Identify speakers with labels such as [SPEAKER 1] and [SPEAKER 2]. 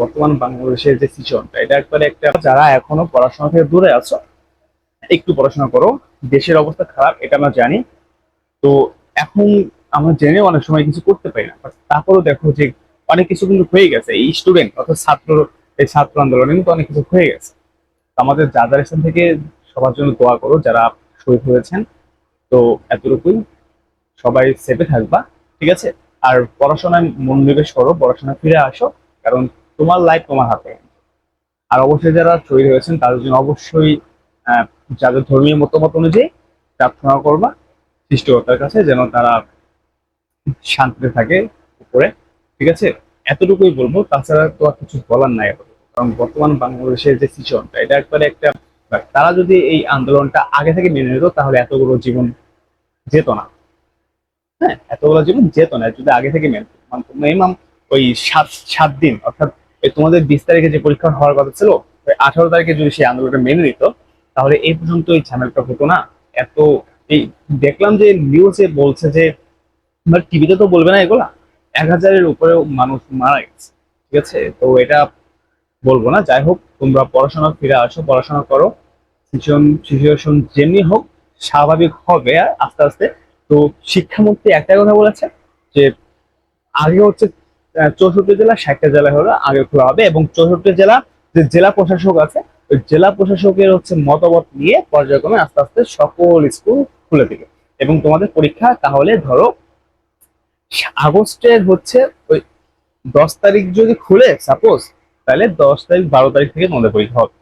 [SPEAKER 1] বর্তমান বাংলাদেশের যে সিচুয়েশনটা এটা একবারে একটা, যারা এখনও পড়াশোনা থেকে দূরে আছো, একটু পড়াশোনা করো, দেশের অবস্থা খারাপ, এটা আমরা জানি। তো এখন আমরা জেনে অনেক সময় কিছু করতে পারি না, But তারপরেও দেখো যে অনেক কিছু কিন্তু হয়ে গেছে। এই স্টুডেন্ট অর্থাৎ ছাত্র, এই ছাত্র আন্দোলনে কিন্তু অনেক কিছু হয়ে গেছে। আমাদের জাদারেশন থেকে সবার জন্য দোয়া করো, যারা শহীদ হয়েছেন। তো এতটুকুই। সবাই সেফে থাকবা, ঠিক আছে? আর পড়াশোনায় মনোনিবেশ করো পড়াশোনা ফিরে আসো, কারণ তোমার লাইফ তোমার হাতে। আর অবশ্যই যারা শহীদ হয়েছেন, তাদের জন্য অবশ্যই যাদের ধর্মীয় মতামত অনুযায়ী প্রার্থনা করবা, সৃষ্টিকর্তার কাছে যেন তারা শান্তিতে থাকে উপরে। ঠিক আছে? এতটুকুই বলব। তাছাড়া তো আর কিছু বলার নাই কারণ বর্তমান বাংলাদেশের যে সিচুয়েশনটা এটা একবারে একটা তারা যদি এই আন্দোলনটা আগে থেকে মেনে নিত, তাহলে এতগুলো জীবন যেত না। হ্যাঁ এতগুলো জীবন যেত না, যদি আগে থেকে মেনে মিনিমাম ওই সাত সাত দিন, অর্থাৎ তোমাদের বিশ তারিখে যে পরীক্ষা হওয়ার কথা ছিল আঠারো তারিখে যদি সেই আন্দোলনটা মেনে নিত, তাহলে এই পর্যন্ত এই ঝামেলাটা হতো না। এত এই দেখলাম যে নিউজে বলছে যে টিভিতে তো বলবে না এগুলা, এক হাজারের উপরেও মানুষ মারা গেছে, ঠিক আছে? তো এটা বলব না, যাই হোক, তোমরা পড়াশোনা ফিরে আসো, পড়াশোনা করো সিচুয়েশন সিচুয়েশন যেমনি হোক, স্বাভাবিক হবে, আস্তে আস্তে। তো শিক্ষামন্ত্রী একটাই কথা বলেছে, যে আগে হচ্ছে চৌষট্টি জেলা, ষাটটা জেলা হলো আগে খোলা হবে এবং চৌষট্টি জেলা যে জেলা প্রশাসক আছে, ওই জেলা প্রশাসকের হচ্ছে মতামত নিয়ে পর্যায়ক্রমে আস্তে আস্তে সকল স্কুল খুলে দিবে। এবং তোমাদের পরীক্ষা তাহলে ধরো, আগস্টের হচ্ছে ওই দশ তারিখ যদি খুলে সাপোজ তাহলে দশ তারিখ বারো তারিখ থেকে তোমাদের পরীক্ষা হবে।